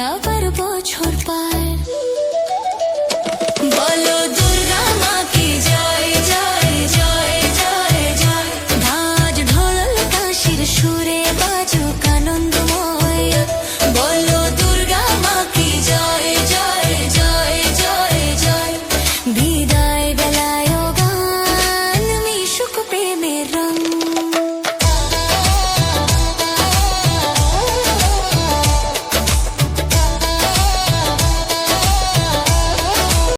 আবার বছর পায় বলো, দুর্গা মাকে জয় জয় জয় জয় জয়। ঢাজ ঢোল, কাশির সুরে বাজুক আনন্দময়। বলো